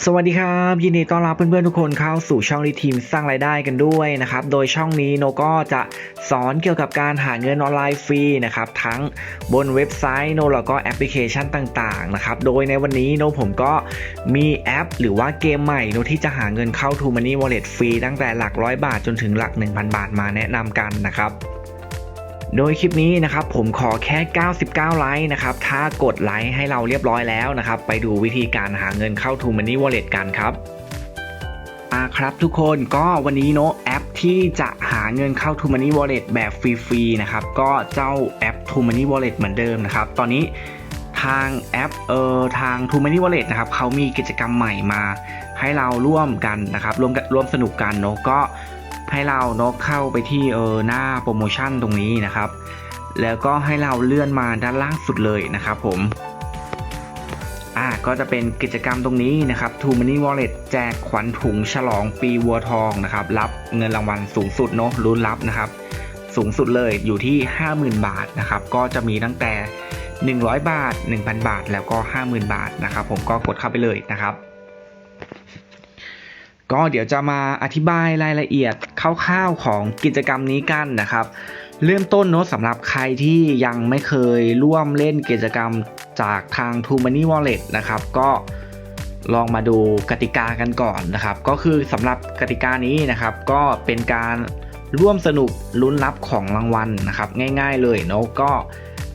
สวัสดีครับ ยินดีต้อนรับเพื่อนๆทุกคนเข้าสู่ช่องรีทีมสร้างรายได้กันด้วยนะครับ โดยช่องนี้โนก็จะสอนเกี่ยวกับการหาเงินออนไลน์ฟรีนะครับ ทั้งบนเว็บไซต์โนแล้วก็แอปพลิเคชันต่างๆนะครับ โดยในวันนี้โนผมก็มีแอป หรือว่าเกมใหม่โนที่จะหาเงินเข้า t ูมันนี่วอลเล็ตฟรีตั้งแต่หลักร้อยบาทจนถึงหลัก 1,000 บาทมาแนะนำกันนะครับ โดยคลิปนี้นะครับผมขอแค่ 99 ไลค์นะครับ ถ้ากดไลค์ให้เราเรียบร้อยแล้วนะครับ ไปดูวิธีการหาเงินเข้า t ูมันนี่วอลเล็ตกันครับอาครับทุกคนก็วันนี้เนาะแอปที่จะหาเงินเข้า t ูมันนี่วอลเล็ตแบบฟรีๆนะครับ ก็เจ้าแอป t ูมันนี่วอลเล็ตเหมือนเดิมนะครับ ตอนนี้ทางแอปเอ่อทาง t ูมันนี่วอลเล็ตนะครับเขามีกิจกรรมใหม่มาให้เราร่วมกันนะครับร่วมกันร่วมสนุกกันเนาะก็ ให้เราเนาะเข้าไปที่เออหน้าโปรโมชั่นตรงนี้นะครับ แล้วก็ให้เราเลื่อนมาด้านล่างสุดเลยนะครับผมอ่าก็จะเป็นกิจกรรมตรงนี้นะครับ t ู Money Wallet แจกขวัญถุงฉลองปีวัวทองนะครับ รับเงินรางวัลสูงสุดเนาะลุ้นรับนะครับ สูงสุดเลยอยู่ที่ 50,000 บาทนะครับ ก็จะมีตั้งแต่ 100 บาท 1,000 บาท แล้วก็ 50,000 บาทนะครับ ผมก็กดเข้าไปเลยนะครับ ก็เดี๋ยวจะมาอธิบายรายละเอียดคร่าวๆของกิจกรรมนี้กันนะครับ เริ่มต้นเนอะสำหรับใครที่ยังไม่เคยร่วมเล่นกิจกรรมจากทาง t ู Money Wallet นะครับ ก็ลองมาดูกติกากันก่อนนะครับ ก็คือสำหรับกติกานี้นะครับ ก็เป็นการร่วมสนุกลุ้นรับของรางวัลนะครับ ง่ายๆเลยเนอะก็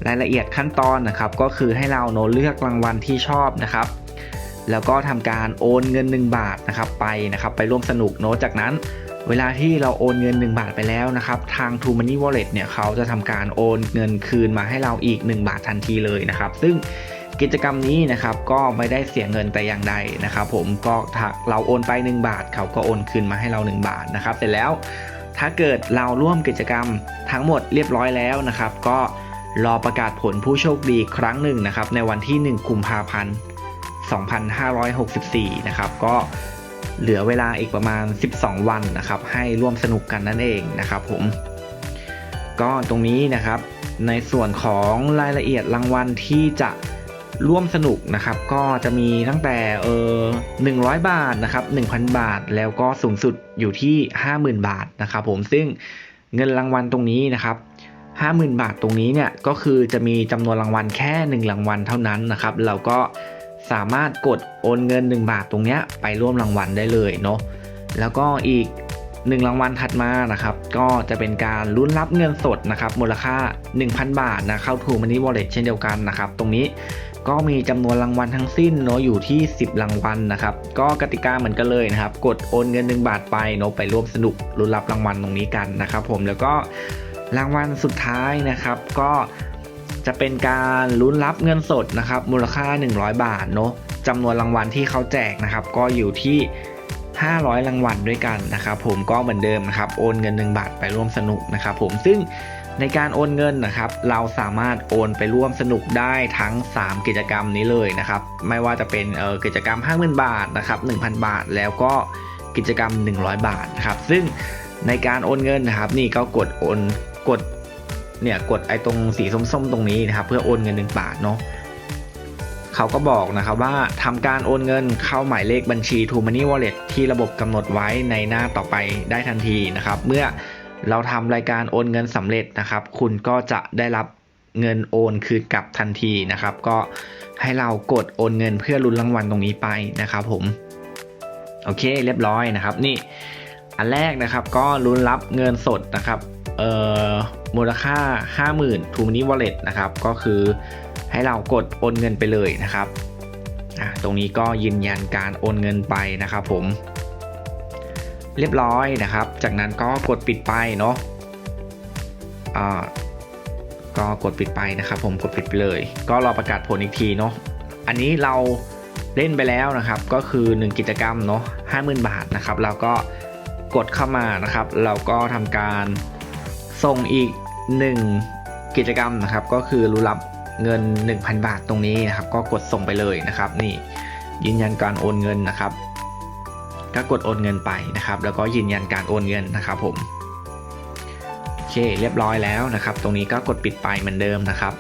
รายละเอียดขั้นตอนนะครับ ก็คือให้เราเนอะเลือกรางวัลที่ชอบนะครับ แล้วก็ทำการโอนเงิน 1 บาทนะครับไปนะครับไปร่วมสนุกเนอะจากนั้นเวลาที่เราโอนเงิน 1 บาทไปแล้วนะครับทาง True Money Wallet เนี่ยเขาจะทำการโอนเงินคืนมาให้เราอีก 1 บาททันทีเลยนะครับ ซึ่งกิจกรรมนี้นะครับก็ไม่ได้เสียเงินแต่อย่างใดนะครับผมก็ถ้าเราโอนไป 1 บาท เขาก็โอนคืนมาให้เรา 1 บาทนะครับเสร็จแล้วถ้าเกิดเราร่วมกิจกรรมทั้งหมดเรียบร้อยแล้วนะครับ ก็รอประกาศผลผู้โชคดีครั้งหนึ่งนะครับในวันที่ 1 กุมภาพันธ์ 2564 นะครับ ก็เหลือเวลาอีกประมาณ 12 วันนะครับ ให้ร่วมสนุกกันนั่นเองนะครับผม ก็ตรงนี้นะครับในส่วนของรายละเอียดรางวัลที่จะร่วมสนุกนะครับ ก็จะมีตั้งแต่เออ100 บาทนะครับ 1,000 บาทแล้วก็สูงสุดอยู่ที่ 50,000 บาทนะครับ ผมซึ่งเงินรางวัลตรงนี้นะครับ50,000 บาทตรงนี้เนี่ยก็คือจะมีจำนวนรางวัลแค่ 1 รางวัลเท่านั้นนะครับ เราก็ สามารถกดโอนเงิน 1 บาทตรงนี้ไปร่วมรางวัลได้เลยเนาะแล้วก็อีก 1 รางวัลถัดมานะครับ ก็จะเป็นการลุ้นรับเงินสดนะครับ มูลค่า 1,000 บาทนะเข้า True Money Wallet เช่นเดียวกันนะครับ ตรงนี้ก็มีจำนวนรางวัลทั้งสิ้นเนาะอยู่ที่ 10 รางวัลนะครับ ก็กติกาเหมือนกันเลยนะครับ กดโอนเงิน 1 บาทไปเนาะไปร่วมสนุกลุ้นรับรางวัลตรงนี้กันนะครับ ผมแล้วก็รางวัลสุดท้ายนะครับ ก็ จะเป็นการลุ้นรับเงินสดนะครับมูลค่า 100 บาทเนาะจำนวนรางวัลที่เขาแจกนะครับ ก็อยู่ที่ 500 รางวัลด้วยกันนะครับผมก็เหมือนเดิมนะครับโอนเงิน 1 บาทไปร่วมสนุกนะครับผมซึ่งในการโอนเงินนะครับ เราสามารถโอนไปร่วมสนุกได้ทั้ง 3 กิจกรรมนี้เลยนะครับ ไม่ว่าจะเป็นเอ่อกิจกรรม 50,000 บาทนะครับ 1,000 บาท แล้วก็กิจกรรม 100 บาทนะครับ ซึ่งในการโอนเงินนะครับ นี่ก็กดโอนกด เนี่ยกดไอ้ตรงสีส้มๆ ตรงนี้นะครับ เพื่อโอนเงิน1บาทเนาะเขาก็บอกนะครับว่าทำการโอนเงินเข้าหมายเลขบัญชี True Money Wallet ที่ระบบกำหนดไว้ในหน้าต่อไปได้ทันทีนะครับ เมื่อเราทำรายการโอนเงินสำเร็จนะครับ คุณก็จะได้รับเงินโอนคืนกลับทันทีนะครับ ก็ให้เรากดโอนเงินเพื่อลุ้นรางวัลตรงนี้ไปนะครับ ผม โอเคเรียบร้อยนะครับ นี่ อันแรกนะครับก็ลุ้นรับเงินสดนะครับ เอ่อมูลค่า 50,000 True Money Wallet นะครับ ก็คือให้เรากดโอนเงินไปเลยนะครับตรงนี้ก็ยืนยันการโอนเงินไปนะครับผม เรียบร้อยนะครับ จากนั้นก็กดปิดไปเนาะก็กดปิดไปนะครับผมกดปิดไปเลย ก็รอประกาศผลอีกทีเนาะอันนี้เราเล่นไปแล้วนะครับ ก็คือ 1 กิจกรรมเนาะ50,000บาทนะครับ เราก็กดเข้ามานะครับ เราก็ทำการ ส่งอีก 1 กิจกรรมนะครับ ก็คือรู้รับเงิน 1,000 บาทตรงนี้นะครับ ก็กดส่งไปเลยนะครับ นี่ยืนยันการโอนเงินนะครับ ก็กดโอนเงินไปนะครับ แล้วก็ยืนยันการโอนเงินนะครับผมโอเคเรียบร้อยแล้วนะครับ ตรงนี้ก็กดปิดไปเหมือนเดิมนะครับ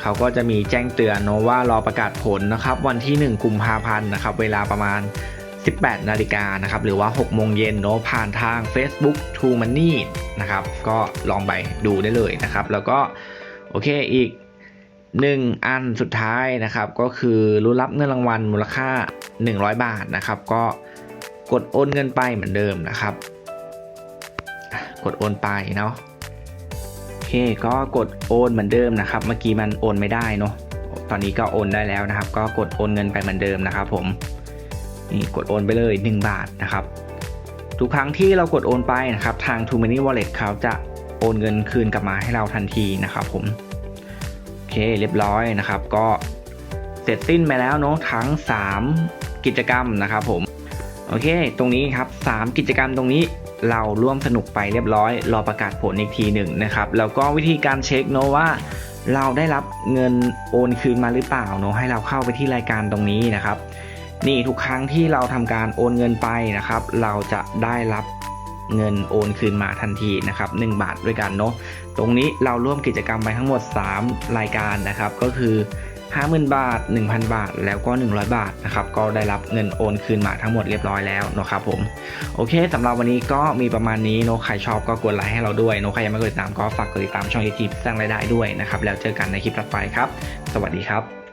เขาก็จะมีแจ้งเตือนเนอะว่ารอประกาศผลนะครับ วันที่ 1 กุมภาพันธ์นะครับ เวลาประมาณ 18 นาฬิกานะครับหรือว่า 6 โมงเย็นเนอะผ่านทาง Facebook To Money นะครับก็ลองไปดูได้เลยนะครับ แล้วก็โอเคอีก1อันสุดท้ายนะครับก็คือรุ้รับเงินรางวัลมูลค่า 100 บาทนะครับก็กดโอนเงินไปเหมือนเดิมนะครับ กดโอนไปเนาะโอเคก็กดโอนเหมือนเดิมนะครับ เมื่อกี้มันโอนไม่ได้เนาะตอนนี้ก็โอนได้แล้วนะครับ ก็กดโอนเงินไปเหมือนเดิมนะครับผม นี่กดโอนไปเลย 1 บาทนะครับ ทุกครั้งที่เรากดโอนไปนะครับ ทาง t o Money Wallet เขาจะโอนเงินคืนกลับมาให้เราทันทีนะครับผมโอเคเรียบร้อยนะครับ ก็เสร็จสิ้นไปแล้วเนาะทั้ง 3 กิจกรรมนะครับผมโอเค ตรงนี้ครับ 3 กิจกรรมตรงนี้เราร่วมสนุกไปเรียบร้อย รอประกาศผลอีกทีหนึ่งนะครับ แล้วก็วิธีการเช็คเนอะว่าเราได้รับเงินโอนคืนมาหรือเปล่าเนอะให้เราเข้าไปที่รายการตรงนี้นะครับ นี่ทุกครั้งที่เราทำการโอนเงินไปนะครับ เราจะได้รับเงินโอนคืนมาทันทีนะครับ1บาทด้วยกันเนาะตรงนี้เราร่วมกิจกรรมไปทั้งหมด 3 รายการนะครับ ก็คือ 50,000 บาท 1,000 บาท แล้วก็ 100 บาทนะครับก็ได้รับเงินโอนคืนมาทั้งหมดเรียบร้อยแล้วนะครับผมโอเคสำหรับวันนี้ก็มีประมาณนี้เนอะใครชอบก็กดไลค์ให้เราด้วยเนอะใครยังไม่กดติดตามก็ฝากกดติดตามช่องยูทูบสร้างรายได้ด้วยนะครับแล้วเจอกันในคลิปถัดไปครับ สวัสดีครับ